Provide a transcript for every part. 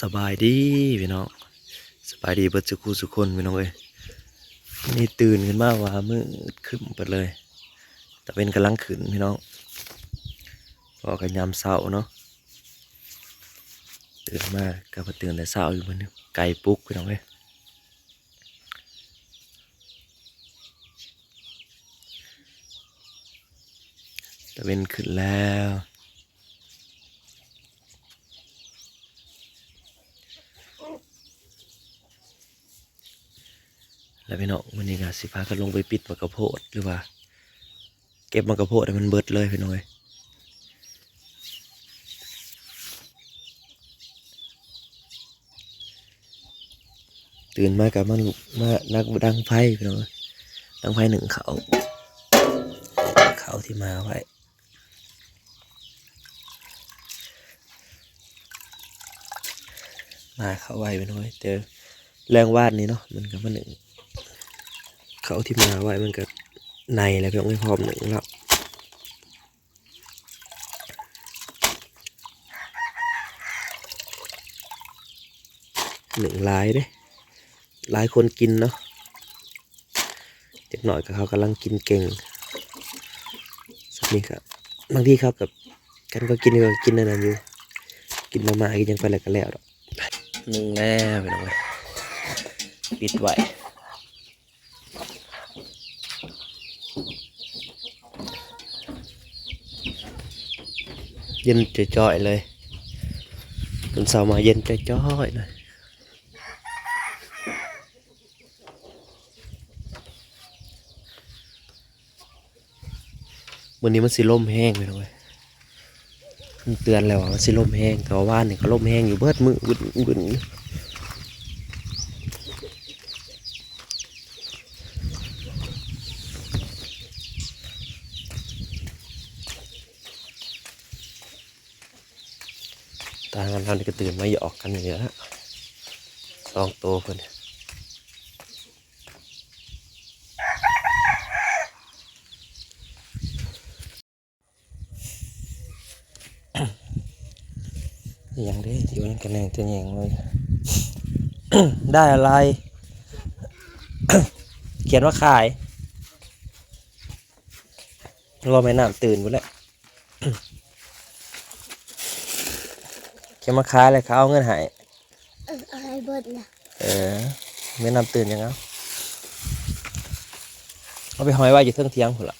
สบายดีพี่น้องสบายดีเบิดสุขุสุคนพี่น้องเอ้ยนี่ตื่นขึ้นมาว่ามืดขึ้นไปเลย แต่เป็นกำลังขึ้นพี่น้องพอกันยามเช้าเนาะตื่นมาก็มาตื่นแต่เช้าอยู่มันไก่ปลุกพี่น้องเอ้ยแต่เป็นขึ้นแล้ว แล้วพี่น้องวันนี้ก็สิพากันลงไปปิดมะกระโพดหรือว่า เก็บมะกระโพดให้มันเบิดเลยพี่น้องเอ้ยตื่นมากับมันลุกมานักดังไฟพี่น้องเอ้ยดังไฟหนึ่งเขาเขาที่มาไว้มาเขาไว้พี่น้อยเจอแรงวาดนี้เนาะมันก็มาหนึ่ง เขาที่มาไว้มันก็ในแล้วพี่น้องไม่พร้อมหนึ่งแล้วหนึ่งลายเด้หลายคนกินเนาะเด็กหน่อยกับเขากำลังกินเก่งสักนี้ครับบางทีเขากับกันก็กินก็กินนั่นนะอยู่กินมาม่ากินยังไปแล้วก็แล้วหนึ่งแล้วพี่น้องเอ้ยปิดไว้ เย็นจ่อยๆเลยวันเสาร์มาเย็นจ่อยๆเลยวันนี้มันสิล่มแห้งไปเลยมันเตือนแล้วว่ามันสิล่มแห้งแต่ว่าว่านนี่ก็ล่มแห้งอยู่เบิดมือวุ่นวุ่นอยู่ตางัน เรานี่ก็ตื่นมาหยอกกันอยู่แล้วสองตัวเพิ่นยังได้อยู่นั่นกันแน่จะแยงเลย ได้อะไร เขียนว่าขาย รอแม่น้ำตื่นหมดแล้ว เขียนมาขายเลยเขาเอาเงินใหายเอออะไรเบิดนะเออแม่น้ำตื่นยังเอาเอาไปหอยไว้อยู่เทิงเทียงพุ่นละ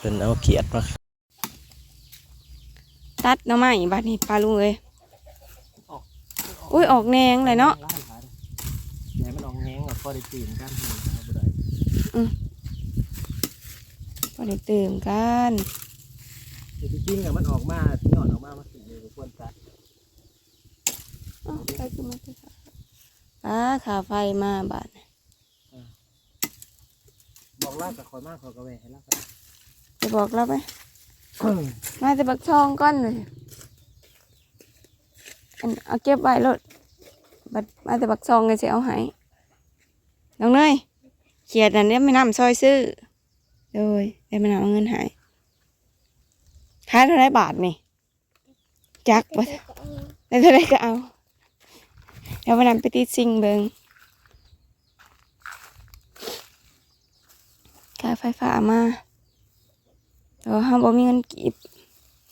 เป็นเอาเขียดมาตัดหน้ำไม้บัดนี้ปลาลุงเอ้ยอุ้ยออกแนงเลยเนาะแหนมันออกแงงแบบพอได้ตื่นกันพอได้ตื่มกัน จริงๆอะมันออกมาที่อ่อนออกมามันสิ่งเดียวกับควรตัดอ้าวไปขึ้นมาที่ขาอ่าขาไฟมาบาดนี้บอกลากกับคอยมากคอยกระเวให้ลากจะบอกเราไหมมาจะบักช่องก้อนเลยอันเอาเก็บไว้รถบัดมาจะบักช่องกันจะเอาให้น้องเนยเขียดอันนี้ไม่นำซอยซื้อโดยได้ไม่นำเอาเงินใหาย ขายเท่าไรบาทนี่ จักบ่แล้วเท่าไรก็เอา เดี๋ยววันนั้นไปติดซิงเบิงค่าไฟฟ้ามาแต่ว่าห้ามบ่มีเงินกีบ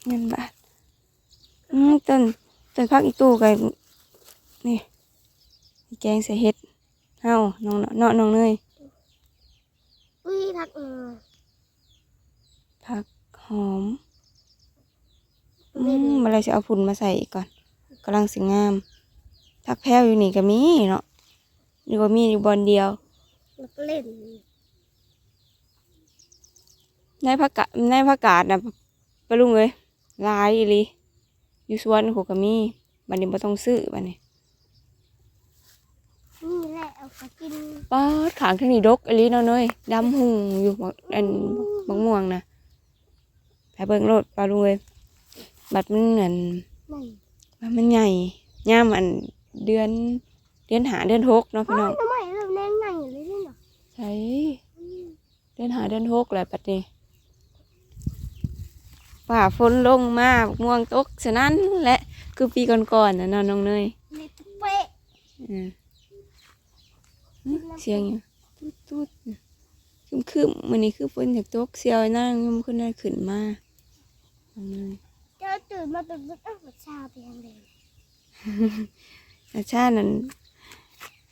เงินบาทอืมต้นต้นพักอีตู้กันนี่แกงใส่เห็ดเฮาน้องเนาะน้องเนยอุ้ยทักเออผักหอม อืมมาเลยจะเอาผุนมาใส่อีกก่อนกำลังสิงามผักแพรวอยู่นี่ก็มีเนาะนี่ก็มีอยู่บอนเดียวแล้วก็เล่นในผักกาดในผักกาดนะปะลุงเอ้ยหลายอีหลีอยู่สวนเขาก็มีบัดนี้บ่ต้องซื้อบัดนี้นี่แหละเอาไปกินป้าดขางทางนี้ดกอีหลีเนาะเนยดำหุ่งอยู่บักอันบักม่วงนะไปเบิ่งโลดปลาลุงเอ้ย บัดมันเหมือนนั่นบัดมันใหญ่ย่ามอันเดือน เดือนหาเดือนหกเนาะพี่น้องทำไมเริ่มแรงไงเลยนี่เนาะใช่เดือนหาเดือนหกแหละปัดนี้ฝ่าฝนลงมาบักม่วงตกฉะนั้นแหละคือปีก่อนๆนะเนาะน้องเนยนี่เป๊ะอืมหึเสียงอยู่ตุ๊ดตุ๊ดคึมคึมๆมันนี้คือฝนจากตกเสียวนั่งยมขึ้นได้ขึ้นมาน้องเนย เจ้าตื่นมาเป็นเอ้าหัวชาเพียงเลยแต่ชาตินั้น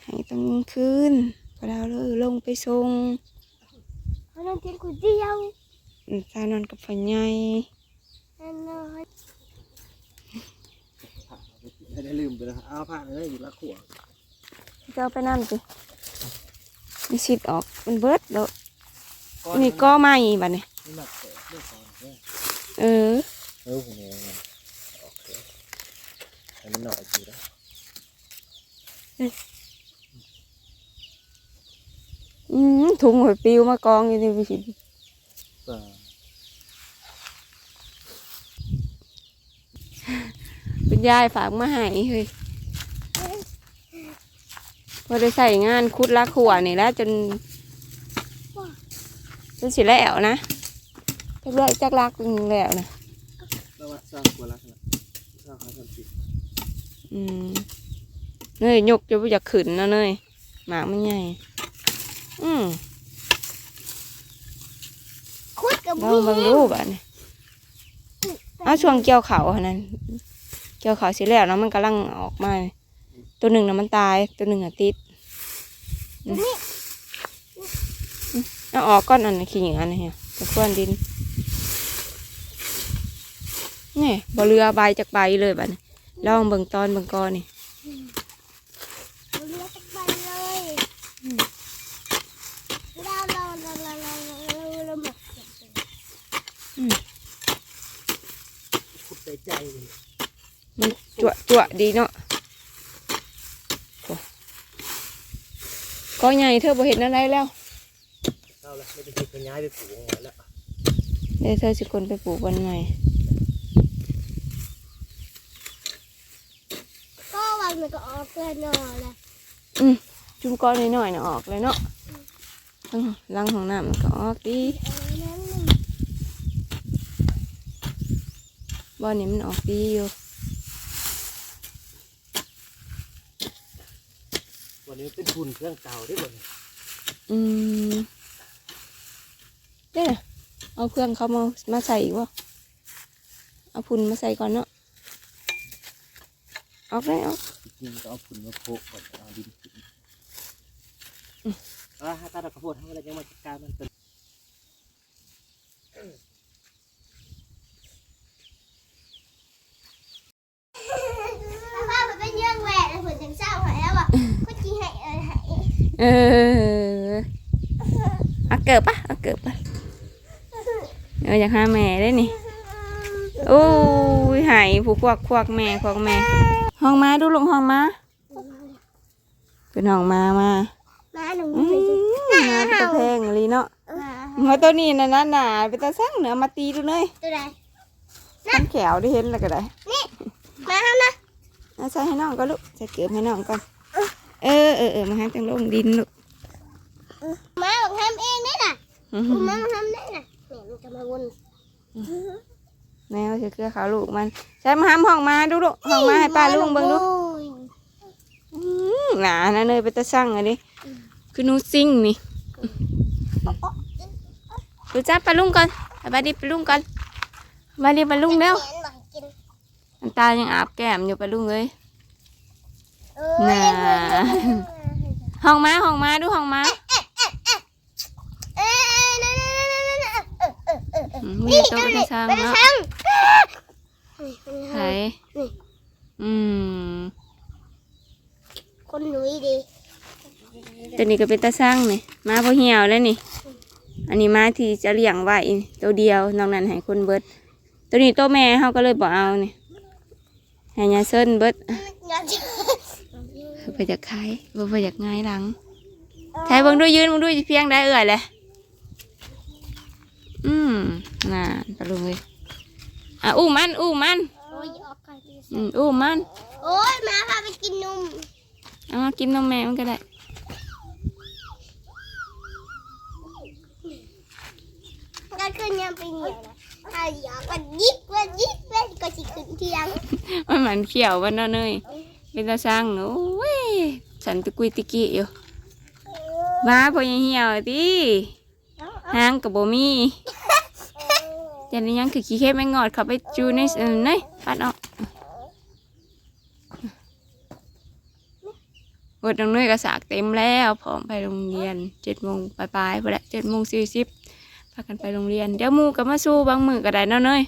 ให้ต้องคืนพอเราเลยลงไปส่งเพราะนั่นเพียงคนเดียวชานอนกับฝันใหญ่นั่นเลยไม่ได้ลืมไปแล้วเอาผ้าเลยอยู่ละขวดจะเอาไปนั่นสิมีสิทธิ์ออกมันเบิดแล้วนี่ก็ไม่บัดนี้นี่หนักเตะเรื่องก่อน เนี่ยเออเออผมเองโอเคให้มันหน่อยจีแล้วอืมถุงหอยปิวมากองอยู่ในวิสิตก็คุณยายฝากมาให้เฮ้ยพอได้ใส่งานคุดลักหัวนี่แล้วจนจนสิแล้วนะจักเลือกจักลักแล้วนะ แล้วว่าสร้างกว่าลักษณะสร้างเขาทำผิดอืมเนยยกจะไปอยากขึ้นนะเนยหมากมันใหญ่อืมคุดกับลองเบิ่งรูปอะนี่เอาช่วงเกี่ยวเขาอันนั้นเกี่ยวเขาสิแล้วเนาะมันกำลังออกมา ตัวหนึ่งนะมันตาย ตัวหนึ่งอะติดอืมอืมเอาออกก้อนอันนี้ขี้เหนียวอันนี้เฮียตะควนดิน นี่บ่เรือใบจากใบเลยบัดนี้ลองเบิ่งตอนเบิ่งกอนนี่เราเลือกไปเลยเราเราเราเราเราเราเราหมดขุดใจใจเลยมันจั่วจั่วดีเนาะโอ้ก็ใหญ่เธอบ่เห็นอะไรแล้วเอาละไม่ได้คิดจะย้ายไปปลูกเอาไว้แล้วเดี๋ยวเธอสิคนไปปลูกวันใหม่ ก็วันมัน ก็ออกเกินนอนแล้วจุ่มก้อนน้อยๆน่ะออกเลยเนาะทั้งหลังของน้ำมันก็ออกดีนั้นบ่อนี้มันออกดีอยู่วันนี้เป็นทุนเครื่องเก่าได้หมดอืมเด้อเอาเครื่องเขามามาใส่อีกวะเอาพุ่นมาใส่ก่อนเนาะออกได้ออกจ ริงก็เอาฝุ่นมาโปะก่อนเอาดินขึ้นอ่าถ้าตาดอกข้าวโพดทำอะไรยังมาจัดการมันเป็นถ้ามันเป็นเยื่องแหวกแล้วผลจังเศร้าหายแล้วอะก็จีให้เออหายเออเอาเกิบปะเอาเกิบปะเอออยากหาแม่ได้นี่โอ้ยหายผู้ควักควักแม่ควักแม่ ห้องมาดูลงห้องมาเป็นห้องมามามาหนูอืมมาเป็นตะเพงลีเนาะมามาตัวนี้นะนะหนาเป็นตาสั่งเนื้อมาตีดูเลยตัวใดต้นแขวได้เห็นแล้วก็ได้มาทำนะเอาใส่ให้น้องก็ลูกใส่เกลือให้น้องก่อนเออเออเออมาให้จังลงดินลูกมาของทำเองนี่น่ะอื้อคุหืณอมาทำได้น่ะเนี่ยมันจะมาวน แมวใส่เกลือขาวลูกมันใส่มาห้ามห้องมาดูลูกห้องมาให้ป้าลุงเบิ่งดูอืมหนานะเนยเป็นตาสั่งอะดิคือหนูซิ่งนี่ดูจ้าปลาลุงก่อนสบายดีปลาลุงก่อนสบายดีปลาลุงแล้วเขียนหน่อยกินน้ำตายังอาบแก้มอยู่ปลาลุงเลยเออน่าห้องมาห้องมาดูห้องมา เอ้ยนั่นนั่นนั่นนั่นนั่นเออเออ เออเอออืมมีโต๊ะเป็นตาสั่งเป็นเนาะช่างไผอืม คนหนุ่ยดีตัวนี้ก็เป็นตาสั่งนี่มาพอเหี่ยวแล้วนี่ อันนี้มาที่จะเลี้ยงไว้ตัวเดียวนอกนั้นให้คนเบิด ตัวนี้ตัวแม่เขาก็เลยบอกเอานี่ให้ยาเส้นเบิดอยากจะไปจากขายบ่ไปจากง่ายหลังใช้เบิ่งดูยืนเบิ่งดูเพียงได้เอื่อยเลยอื มน่าตะลุงเลยอะอู้มันอู้มันโอ้ยออกกันอืมอู้มันโอ้ยมาพาไปกินนมเอามากินนมแม่มันก็ได้ก็ขึ้นยังไปเหนียวนะถ้าอยากมันยิกมันยิกมันก็สิขึ้นเทียงมันเหมือนเขียววันนั้นเลยเป็นตาช่างโอ้ยฉันตะกุยตะกี้อยู่มาพอยังเหี่ยวติหางกับบ่มี แต่นี่ยังคือขี้เข้มไม่งอดเขาไปจูนเออนี่ปัดออกวดน้องนุ้ยก็สากเต็มแล้วพร้อมไปโรงเรียนเจ็ดโมงปลายๆพอละเจ็ดโมงสี่สิบพากันไปโรงเรียนเดี๋ยวมูก็มาสู้บางมือก็ได้เนาะเนย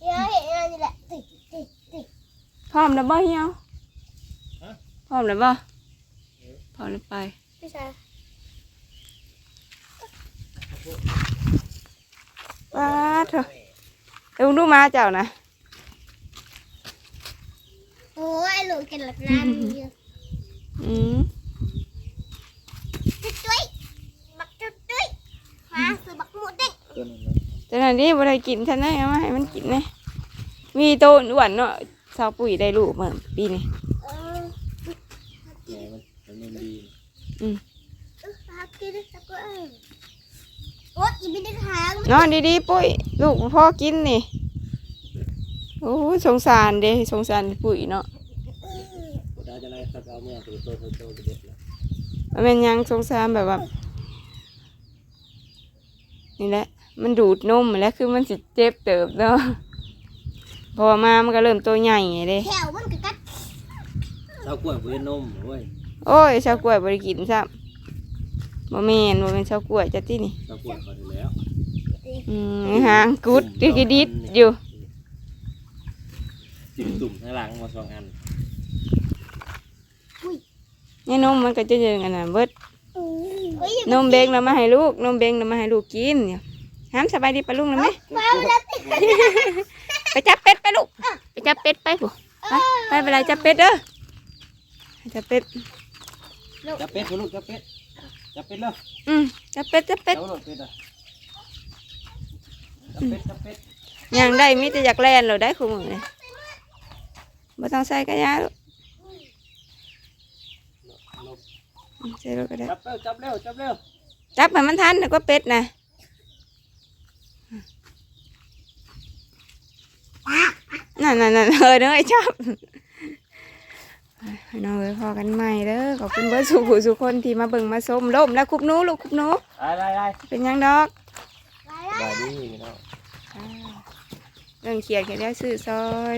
เดี๋ยวเห็นอะไรนี่แหละติดติดติดพร้อมแล้วบ่เหี่ยวพร้อมแล้วบ่พร้อมแล้วไปพี่ชาย ว้าเถอะเดี๋ยวดูมาเจ้านะโอ้ยหลูกกินหลับน้ำเยอะอืมจุ๊จุ๊ยบักจุ๊จุ๊ยมาซื้อบักหมูเด้งแต่นั้นนี่บ่ได้กินท่านได้เอามาให้มันกินเลยมีโตนอ้วนเนาะสาวปุ๋ยได้ลูกเมื่อปีนี้ เออ มันมันดี เออหากินสักก็เออ โอ๊ยอีไม่ได้ทางนอนดีๆปุ้ยลูกพ่อกินนี่โอ้ยสงสารเด้สงสารปุ๋ยเนาะดาจะไล่สักเอาเมื่อตัวโตตัวโตจะเด็ดแล้วมันเป็นหยังสงสารแบบว่านี่แหละ มันดูดนมแล้วคือมันสิเจ็บเติบเนาะพอมามันก็เริ่มตัวใหญ่เด้แถวมันก็กัดเรากล้วยเพื่อนนมเว้ยโอ้ยชาวกล้วยบริกินซ้ำ บ่แม่นบ่เป็นชาวกล้วยจัดที่นี่เรากล้วยก่อนอยู่แล้วอืมหางกุดดิกดิดอยู่จิ้มตุ่มข้างหลังมาสองอันนี่นมมันก็จะเยิงอันนั้นเบิดเฮ้ยนมเบงเรามาให้ลูกนมเบงเรามาให้ลูกกินเนี่ยห้ามสบายดีปะลุงนะไหมมาแล้วติดไปจับเป็ดไปลูกไปจับเป็ดไปผู้ไปไปไปเลยจับเป็ดเด้อจับเป็ด จับเป็ดลูกจับเป็ด จับเป็ดเลยอืมจับเป็ดจับเป็ดจับหลดเป็ดอะจับเป็ดจับเป็ดยังได้มิแต่อยากแล่นเราได้คู่มือเลยบ่ต้องใส่กระยาลูกอืมใส่รถก็ได้ จับเร็วจับเร็วจับเร็วจับให้มันทันแล้วก็เป็ดนะนั่นนั่นนั่นเออเด้อไอ้จับให้ น้องเอ้ยพอกันใหม่เด้อขอบคุณเบิร์ดสุขุสุคนที่มาเบิ่งมาส้มล่มแล้วคุบหนูลูกคุบหนูไล่ไล่ไล่เป็นหยังดอกสบายดีพี่น้องเรื่องเขียนแค่ได้ซื้อซอย